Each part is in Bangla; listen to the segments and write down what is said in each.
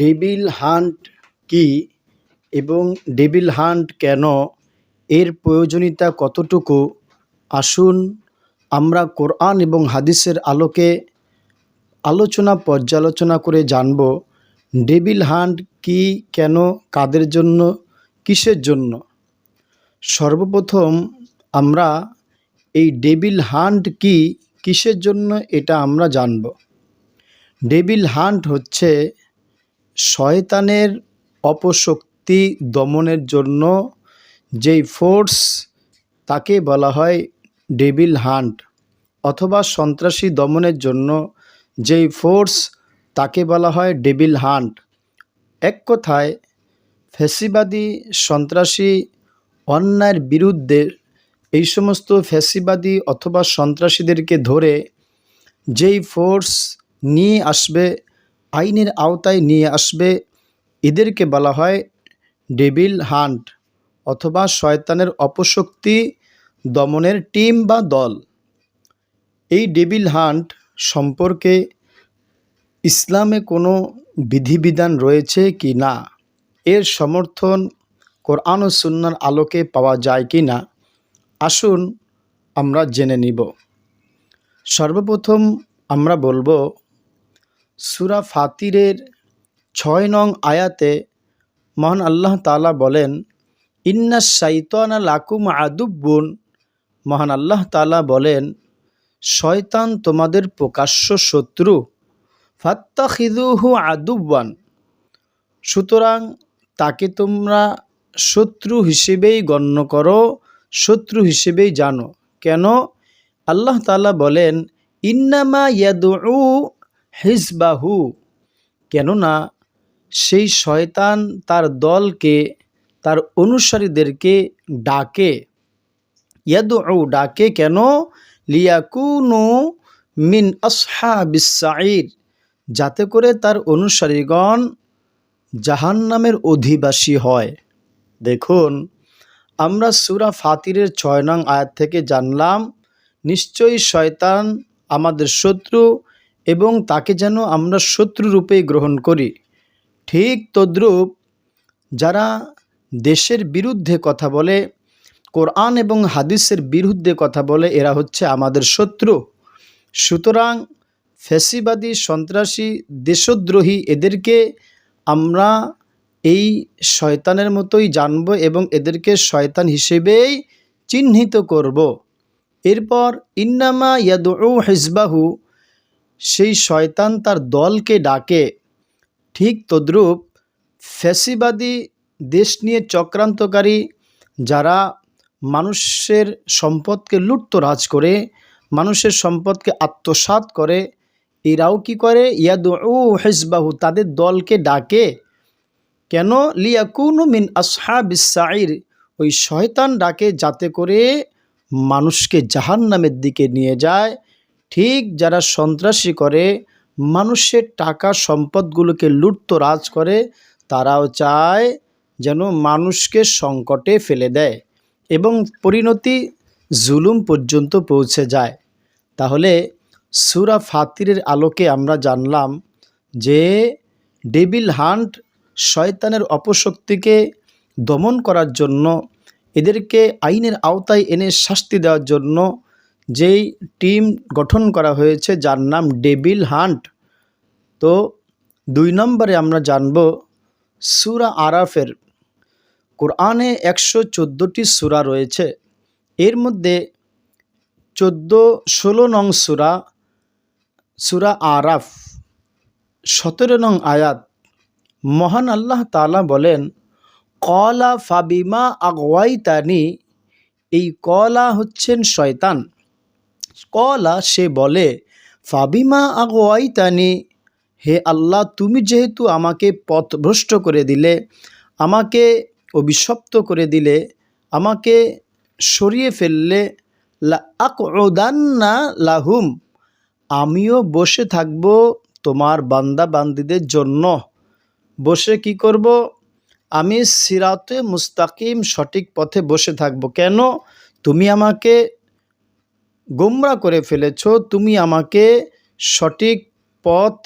ডেভিল হান্ট কী এবং ডেভিল হান্ট কেন? এর প্রয়োজনীয়তা কতটুকু? আসুন আমরা কোরআন এবং হাদিসের আলোকে আলোচনা পর্যালোচনা করে জানব, ডেভিল হান্ট কী কেন, কাদের জন্য, কিসের জন্য? সর্বপ্রথম আমরা এই ডেভিল হান্ট কি, কিসের জন্য, এটা আমরা জানব। ডেভিল হান্ট হচ্ছে শয়তানের অপশক্তি দমনের জন্য যেই ফোর্স, তাকে বলা হয় ডেভিল হান্ট, অথবা সন্ত্রাসী দমনের জন্য যেই ফোর্স, তাকে বলা হয় ডেভিল হান্ট। এক কথায়, ফ্যাসিবাদী সন্ত্রাসী অন্যায়ের বিরুদ্ধে এই সমস্ত ফ্যাসিবাদী অথবা সন্ত্রাসীদেরকে ধরে যেই ফোর্স নিয়ে আসবে আইনের আওতায় নিয়ে আসবে, এদেরকে বলা হয় ডেভিল হান্ট অথবা শয়তানের অপশক্তি দমনের টিম বা দল। এই ডেভিল হান্ট সম্পর্কে ইসলামে কোনো বিধিবিধান রয়েছে কি না? এর সমর্থন কোরআন সুন্নার আলোকে পাওয়া যায় কি না? আসুন আমরা জেনে নিব। সর্বপ্রথম আমরা বলব সুরা ফাতিরের ছয় নং আয়াতে মহান আল্লাহ তালা বলেন, ইন্না শাইতানা লাকুম আদুব্বুন। মহান আল্লাহ তালা বলেন, শয়তান তোমাদের প্রকাশ্য শত্রু। ফাত্তাখিদুহু আদুব্বান। সুতরাং তাকে তোমরা শত্রু হিসেবেই গণ্য করো, শত্রু হিসেবেই জানো। কেন? আল্লাহ তালা বলেন, ইন্নামা ইয়াদু হিজবাহু কেননা সেই শয়তান তার দলকে, তার অনুসারীদেরকে ডাকে। ইয়াদু ডাকে কেন? লিয়াকুনু মিন আসহা বিসাইর যাতে করে তার অনুসারীগণ জাহান্নামের অধিবাসী হয়। দেখুন, আমরা সুরা ফাতিরের ছয় নং আয়াত থেকে জানলাম, নিশ্চয়ই শয়তান আমাদের শত্রু এবং তাকে যেন আমরা শত্রুরূপে গ্রহণ করি। ঠিক তদ্রূপ যারা দেশের বিরুদ্ধে কথা বলে, কোরআন এবং হাদিসের বিরুদ্ধে কথা বলে, এরা হচ্ছে আমাদের শত্রু। সুতরাং ফ্যাসিবাদী সন্ত্রাসী, দেশদ্রোহী, এদেরকে আমরা এই শয়তানের মতোই জানব এবং এদেরকে শয়তান হিসেবেই চিহ্নিত করব। এরপর, ইন্নামা ইয়াদু হিজবাহু সেই শয়তান তার দলকে ডাকে। ঠিক তদ্রূপ ফ্যাসিবাদী দেশ নিয়ে চক্রান্তকারী যারা মানুষের সম্পদকে লুটতরাজ করে, মানুষের সম্পদকে আত্মসাৎ করে, এরাও কি করে? ইয়াদু হেসবাহু তাদের দলকে ডাকে। কেন? লিয়াকুনু মিন আসহাবিসাইর ওই শয়তান ডাকে যাতে করে মানুষকে জাহান নামের দিকে নিয়ে যায়। ঠিক যারা সন্ত্রাসী করে, মানুষের টাকা সম্পদগুলোকে লুটতরাজ করে, তারাও চায় যেন মানুষকে সংকটে ফেলে দেয় এবং পরিণতি জুলুম পর্যন্ত পৌঁছে যায়। তাহলে সুরা ফাতিরের আলোকে আমরা জানলাম যে ডেভিল হান্ট শয়তানের অপশক্তিকে দমন করার জন্য, এদেরকে আইনের আওতায় এনে শাস্তি দেওয়ার জন্য যেই টিম গঠন করা হয়েছে, যার নাম ডেভিল হান্ট। তো দুই নম্বরে আমরা জানব সুরা আরাফের। কোরআনে একশো চোদ্দোটি সুরা রয়েছে। এর মধ্যে চোদ্দ, ষোলো নং সুরা সুরা আরাফ, সতেরো নং আয়াত। মহান আল্লাহ তালা বলেন, কলা ফাবিমা আগওয়াইতানি এই কলা হচ্ছেন শয়তান। কলা, সে বলে, ফাবিমা আগওয়াইতানি, হে আল্লাহ, তুমি যেহেতু আমাকে পথভ্রষ্ট করে দিলে, আমাকে অভিশপ্ত করে দিলে, আমাকে সরিয়ে ফেললে আকদান্না লাহুম, আমিও বসে থাকব তোমার বান্দা বান্দিদের জন্য। বসে কি করব? আমি সিরাতে মুস্তাকিম সঠিক পথে বসে থাকব। কেন? তুমি আমাকে গোমরা করে ফেলেছ, তুমি আমাকে সঠিক পথ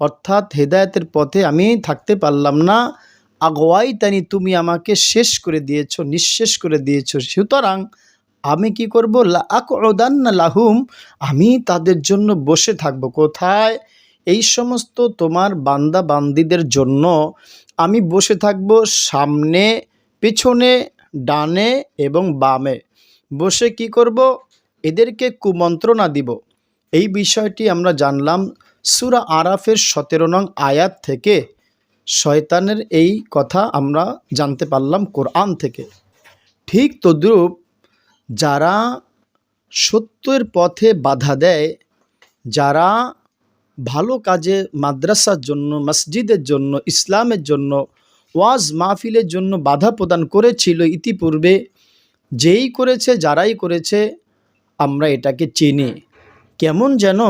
অর্থাৎ হেদায়েতের পথে আমি থাকতে পারলাম না। আগোয়াই তানি তুমি আমাকে শেষ করে দিয়েছ, নিঃশেষ করে দিয়েছ। সুতরাং আমি কি করব? না লাহুম, আমি তাদের জন্য বসে থাকব। কোথায়? এই সমস্ত তোমার বান্দা বান্দিদের জন্য আমি বসে থাকব সামনে, পেছনে, ডানে এবং বামে। বসে কি করব? এদেরকে কুমন্ত্রণা দিব। এই বিষয়টি আমরা জানলাম সুরা আরাফের সতেরো নং আয়াত থেকে। শয়তানের এই কথা আমরা জানতে পারলাম কোরআন থেকে। ঠিক তদ্রূপ যারা সত্যের পথে বাধা দেয়, যারা ভালো কাজে মাদ্রাসার জন্য, মসজিদের জন্য, ইসলামের জন্য, ওয়াজ মাহফিলের জন্য বাধা প্রদান করেছিল ইতিপূর্বে, যেই করেছে, যারাই করেছে আমরা এটাকে চিনি। কেমন যেন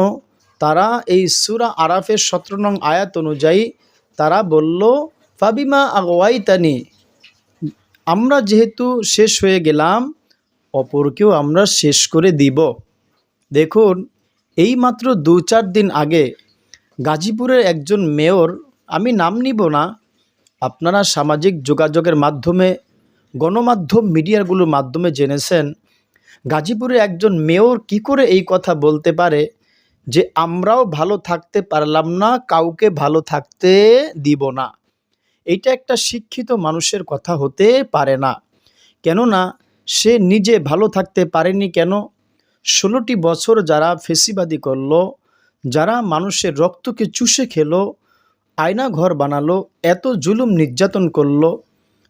তারা এই সুরা আরাফের সতেরো নং আয়াত অনুযায়ী তারা বলল, ফাবিমা আগওয়াইতানি, আমরা যেহেতু শেষ হয়ে গেলাম, অপরকেও আমরা শেষ করে দিব। দেখুন, এই মাত্র দু চার দিন আগে গাজীপুরের একজন মেয়র, আমি নাম নিব না, আপনারা সামাজিক যোগাযোগের মাধ্যমে, গণমাধ্যম মিডিয়াগুলোর মাধ্যমে জেনেছেন গাজীপুরে একজন মেয়র কি করে এই কথা বলতে পারে? যে আমরাও ভালো থাকতে পারলাম না, কাউকে ভালো থাকতে দিব না। এটা একটা শিক্ষিত মানুষের কথা হতে পারে না। কেননা, সে নিজে ভালো থাকতে পারেনি কেন? ষোলোটি বছর যারা ফেসিবাদী করল, যারা মানুষের রক্তকে চুষে খেলো, আয়না ঘর বানালো, এত জুলুম নির্যাতন করল,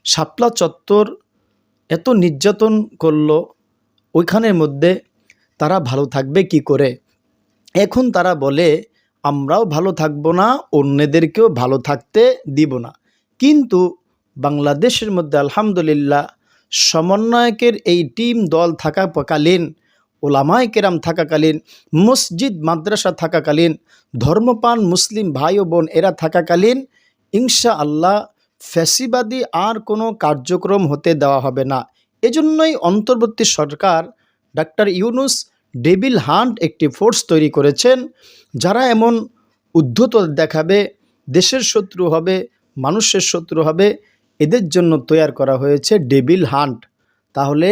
শাপলা চত্বর এত নির্যাতন করল ওইখানের মধ্যে তারা ভালো থাকবে কি করে? এখন তারা বলে, আমরাও ভালো থাকব না, অন্যদেরকেও ভালো থাকতে দিব না। কিন্তু বাংলাদেশের মধ্যে আলহামদুলিল্লাহ সমন্বয়কের এই টিম দল থাকাকালীন, ওলামায় কেরাম থাকাকালীন, মসজিদ, মাদ্রাসা থাকাকালীন ধর্মপান মুসলিম ভাই ও বোন এরা থাকাকালীন ইনশা আল্লাহ ফ্যাসিবাদী আর কোনো কার্যক্রম হতে দেওয়া হবে না। এজন্যই অন্তর্বর্তী সরকার ডাক্তার ইউনুস ডেভিল হান্ট একটি ফোর্স তৈরি করেছেন, যারা এমন উদ্ধত দেখাবে, দেশের শত্রু হবে, মানুষের শত্রু হবে, এদের জন্য তৈরি করা হয়েছে ডেভিল হান্ট। তাহলে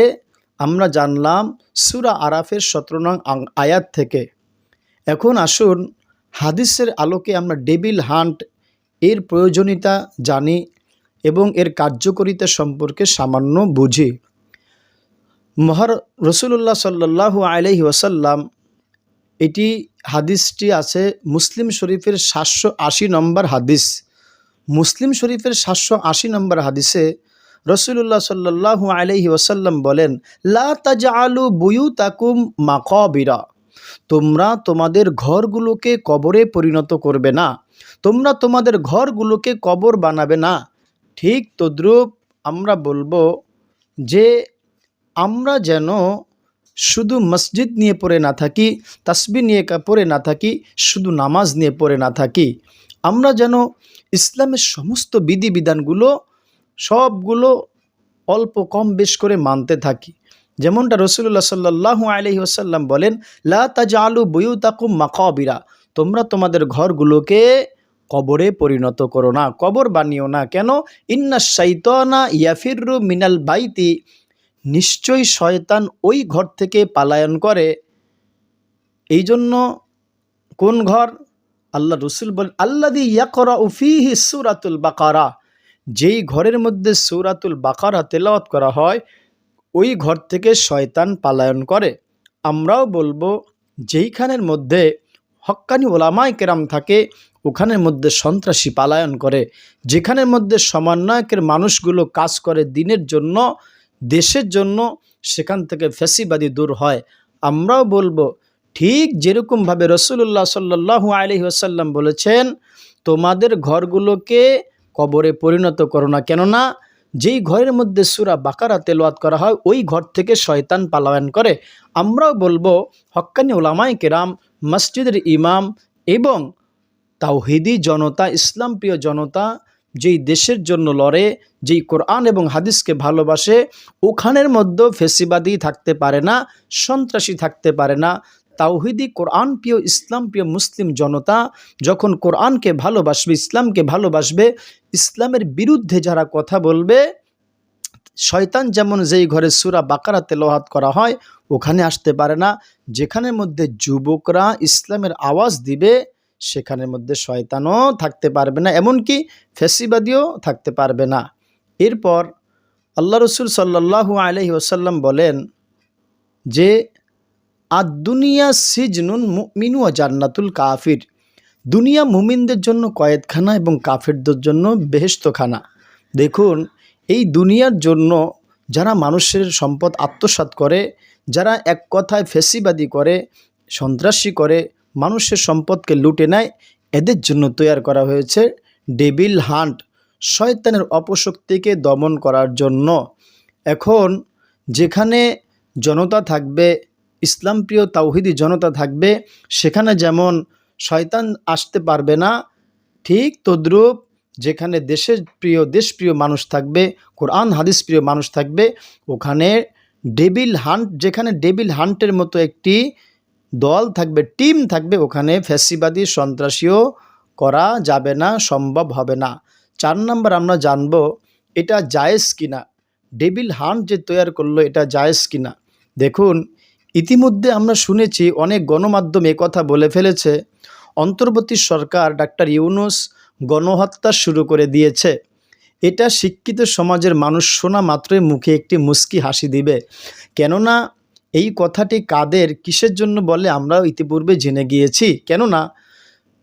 আমরা জানলাম সুরা আরাফের সতেরো নং আয়াত থেকে। এখন আসুন হাদিসের আলোকে আমরা ডেভিল হান্ট এর প্রয়োজনীয়তা জানি এবং এর কার্যকরিতা সম্পর্কে সামান্য বুঝি। মহার রসুল্লাহ সাল্লাহ আলহি ওয়াসাল্লাম, এটি হাদিসটি আছে মুসলিম শরীফের সাতশো আশি নম্বর হাদিস। মুসলিম শরীফের সাতশো আশি নম্বর হাদিসে রসুল্লাহ সাল্লাহ আলহি ওসাল্লাম বলেন, লা আলু বুয়ু তাকুম মাকবিরা। তোমরা তোমাদের ঘরগুলোকে কবরে পরিণত করবে না। তোমরা তোমাদের ঘরগুলোকে কবর বানাবে না। ঠিক তদ্রূপ আমরা বলব যে আমরা যেন শুধু মসজিদ নিয়ে পড়ে না থাকি, তসবি নিয়ে পড়ে না থাকি, শুধু নামাজ নিয়ে পড়ে না থাকি, আমরা যেন ইসলামের সমস্ত বিধিবিধানগুলো সবগুলো অল্প কম বেশ করে মানতে থাকি। যেমনটা রসুল্লাহ সাল্লাহ আলহি আসাল্লাম বলেন, লা তাজা আলু বইউ তাকু মাকাবিরা তোমরা তোমাদের ঘরগুলোকে কবরে পরিণত করো না, কবর বানিও না। কেন? ইন্না শৈতনা ইয়াফিরু মিনাল বাইতি নিশ্চয়ই শয়তান ওই ঘর থেকে পালায়ন করে। এই জন্য কোন ঘর? আল্লাহ রসুল বল আল্লাদি ইয়াকরা উফিহি সুরাতুল বাকারা। যেই ঘরের মধ্যে সুরাতুল বাকারা তেলাওয়াত করা হয়, ওই ঘর থেকে শয়তান পালায়ন করে। আমরাও বলব, যেইখানের মধ্যে হক্কানি ওলামায় কেরাম থাকে, ওখানের মধ্যে সন্ত্রাসী পালায়ন করে। যেখানের মধ্যে সমন্বয়কের মানুষগুলো কাজ করে দিনের জন্য দেশের জন্য সেখান থেকে ফ্যাসিবাদী দূর হয়। আমরাও বলব, ঠিক যেরকমভাবে রসুল্লাহ সাল্লাহ আলহি আসাল্লাম বলেছেন, তোমাদের ঘরগুলোকে কবরে পরিণত করো না। কেননা, যেই ঘরের মধ্যে সুরা বাকারা তেলোয়াত করা হয়, ওই ঘর থেকে শয়তান পালায়ন করে। আমরাও বলব, হক্কানি ওলামাই কেরাম, মসজিদের ইমাম এবং তাওহিদি জনতা, ইসলাম প্রিয় জনতা যেই দেশের জন্য লড়ে, যেই কোরআন এবং হাদিসকে ভালোবাসে, ওখানের মধ্যেও ফেসিবাদী থাকতে পারে না, সন্ত্রাসী থাকতে পারে না। তাওহিদি কোরআন প্রিয় ইসলাম প্রিয় মুসলিম জনতা যখন কোরআনকে ভালোবাসবে, ইসলামকে ভালোবাসবে, ইসলামের বিরুদ্ধে যারা কথা বলবে, শয়তান যেমন যেই ঘরে সুরা বাকারা তেলোহাত করা হয়, ওখানে আসতে পারে না। যেখানের মধ্যে যুবকরা ইসলামের আওয়াজ দিবে সেখানের মধ্যে শয়তানও থাকতে পারবে না, এমনকি ফেসিবাদীও থাকতে পারবে না। এরপর আল্লাহ রসুল সাল্লাহু আলহি ওসাল্লাম বলেন যে আর দুনিয়া সিজনুন মিনু জান্নাতুল কাফির। দুনিয়া মুমিনদের জন্য কয়েদখানা এবং কাফিরদের জন্য বেহেস্তখানা দেখুন, এই দুনিয়ার জন্য যারা মানুষের সম্পদ আত্মসাৎ করে, যারা এক কথায় ফেসিবাদী করে, সন্ত্রাসী করে মানুষের সম্পদকে লুটে নেয়। এদের জন্য তৈরি করা হয়েছে ডেবিল হান্ট, শয়তানের অপশক্তিকে দমন করার জন্য। এখন যেখানে জনতা থাকবে, ইসলামপ্রিয় তাওহিদি জনতা থাকবে, সেখানে যেমন শয়তান আসতে পারবে না, ঠিক তদ্রূপ যেখানে দেশের প্রিয়, দেশপ্রিয় মানুষ থাকবে, কোরআন, হাদিস প্রিয় মানুষ থাকবে, ওখানে ডেবিল হান্ট, যেখানে ডেবিল হান্টের মতো একটি দল থাকবে, টিম থাকবে, ওখানে ফ্যাসিবাদী সন্ত্রাসীও করা যাবে না, সম্ভব হবে না। চার নম্বর আমরা জানব, এটা জায়েজ কিনা? ডেবিল হান্ট যে তৈরি করল, এটা জায়েজ কিনা? দেখুন, ইতিমধ্যে আমরা শুনেছি, অনেক গণমাধ্যম কথা বলে ফেলেছে, অন্তর্বর্তী সরকার ডাক্তার ইউনুস গণহত্যা শুরু করে দিয়েছে। এটা শিক্ষিত সমাজের মানুষ শোনা মাত্রই মুখে একটি মুস্কি হাসি দিবে। কেননা এই কথাটি কাদের, কিসের জন্য বলে আমরাও ইতিপূর্বে জেনে গিয়েছি। কেননা,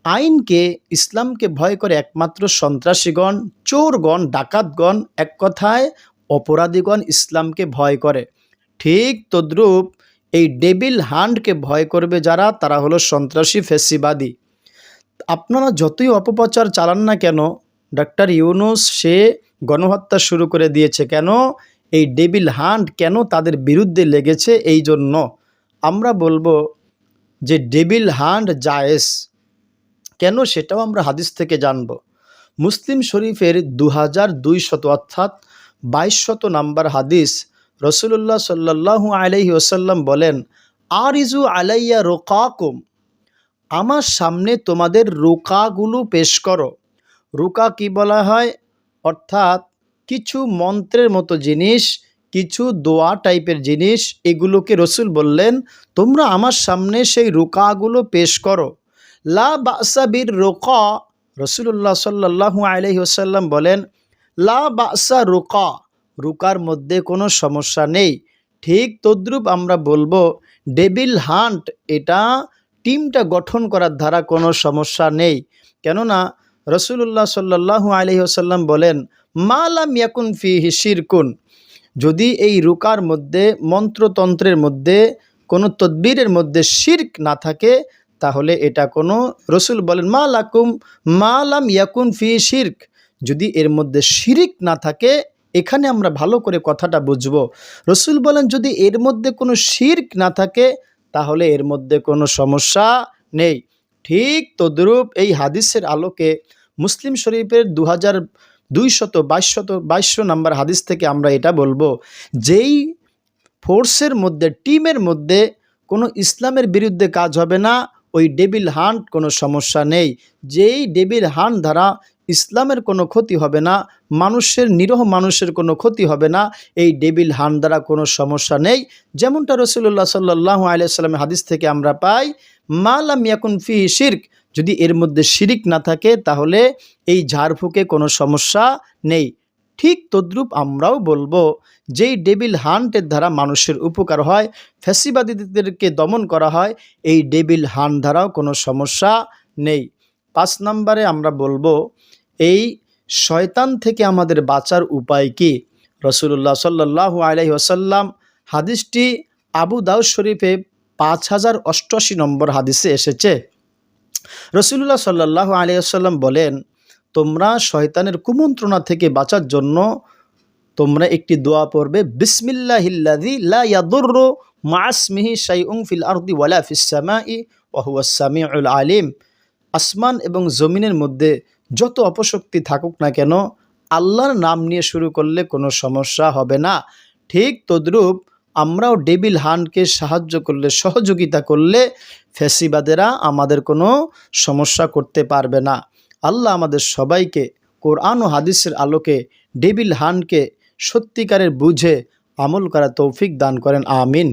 আইনকে, ইসলামকে ভয় করে একমাত্র সন্ত্রাসীগণ, চোরগণ, ডাকাতগণ এক কথায় অপরাধীগণ ইসলামকে ভয় করে। ঠিক তদ্রূপ এই ডেবিল হান্ডকে ভয় করবে যারা, তারা হলো সন্ত্রাসী ফেসিবাদী। আপনারা যতই অপপ্রচার চালান না কেন, ডাক্তার ইউনুস সে গণহত্যা শুরু করে দিয়েছে। কেন? এই ডেবিল হান্ট কেন তাদের বিরুদ্ধে লেগেছে এই জন্য? আমরা বলব যে ডেবিল হান্ট জায়েজ। কেন সেটাও আমরা হাদিস থেকে জানব। মুসলিম শরীফের দু হাজার দুই শত অর্থাৎ বাইশ শত নাম্বার হাদিস রসুল্লাহ সাল্লাহু আলহি ওসাল্লাম বলেন আর ইজু আলাইয়া রোকাকুম। আমার সামনে তোমাদের রোকাগুলো পেশ করো। রোকা কি বলা হয়? অর্থাৎ কিছু মন্ত্রের মতো জিনিস, কিছু দোয়া টাইপের জিনিস, এগুলোকে রসুল বললেন, তোমরা আমার সামনে সেই রোকাগুলো পেশ করো। লা বাসাবির রোকা রসুল্লাহ সাল্লাহু আলহি ওসাল্লাম বলেন, লা বাসা রোকা, রুকার মধ্যে কোনো সমস্যা নেই। ঠিক তদ্রূপ আমরা বলব ডেবিল হান্ট, এটা টিমটা গঠন করার ধারা কোনো সমস্যা নেই। কেননা রসুল্লাহ সাল্লাহু আলহি আসাল্লাম বলেন মালাম ইয়াকুন ফি শিরকুন। যদি এই রুকার মধ্যে, মন্ত্রতন্ত্রের মধ্যে, কোনো তদ্বিরের মধ্যে শির্ক না থাকে, তাহলে এটা কোনো রসুল বলেন, মা লাকুম মালাম ইয়াকুন ফি শির্ক। যদি এর মধ্যে শিরিক না থাকে, এখানে আমরা ভালো করে কথাটা বুঝব। রসুল বলেন, যদি এর মধ্যে কোনো শির্ক না থাকে, তাহলে এর মধ্যে কোনো সমস্যা নেই। ঠিক তদ্রূপ এই হাদিসের আলোকে মুসলিম শরীফের দু হাজার দুইশত, বাইশশত, বাইশশো নাম্বার হাদিস থেকে আমরা এটা বলব, যেই ফোর্সের মধ্যে, টিমের মধ্যে কোনো ইসলামের বিরুদ্ধে কাজ হবে না, ওই ডেবিল হান্ট কোনো সমস্যা নেই। যেই ডেবিল হান্ট দ্বারা ইসলামের কোনো ক্ষতি হবে না, মানুষের, নিরহ মানুষের কোনো ক্ষতি হবে না, এই ডেবিল হান দ্বারা কোনো সমস্যা নেই। যেমনটা রসুল্লাহ সাল্লাহ আলিয়াল্লামের হাদিস থেকে আমরা পাই মালাম ইয়াকুন ফি শির্ক যদি এর মধ্যে শিরিক না থাকে, তাহলে এই ঝাড়ফুঁকে কোনো সমস্যা নেই। ঠিক তদ্রূপ আমরাও বলব, যেই ডেবিল হান্টের দ্বারা মানুষের উপকার হয়, ফ্যাসিবাদীদেরকে দমন করা হয়, এই ডেবিল হান দ্বারাও কোনো সমস্যা নেই। পাঁচ নম্বরে আমরা বলব, এই শয়তান থেকে আমাদের বাঁচার উপায় কি? রসুল্লাহ সাল্লাহ আলহি আসাল্লাম হাদিসটি আবু দাউদ শরীফে পাঁচ হাজার অষ্টআশি নম্বর হাদিসে এসেছে। রসুল্লাহ সাল্লাহ আলিয়াল্লাম বলেন, তোমরা শয়তানের কুমন্ত্রণা থেকে বাঁচার জন্য তোমরা একটি দোয়া পড়বে বিসমিল্লাহিল্লাদি লা ইয়াদুররু মাসমিহি শাইউন ফিল আরদি ওয়ালা ওয়া আলিম। আসমান এবং জমিনের মধ্যে যত অপশক্তি থাকুক না কেন, আল্লাহর নাম নিয়ে শুরু করলে কোনো সমস্যা হবে না। ঠিক তদ্রূপ আমরাও ডেবিল হানকে সাহায্য করলে, সহযোগিতা করলে ফেসিবাদেরা আমাদের কোনো সমস্যা করতে পারবে না। আল্লাহ আমাদের সবাইকে কোরআন ও হাদিসের আলোকে ডেবিল হানকে সত্যিকারের বুঝে আমল করা তৌফিক দান করেন, আমিন।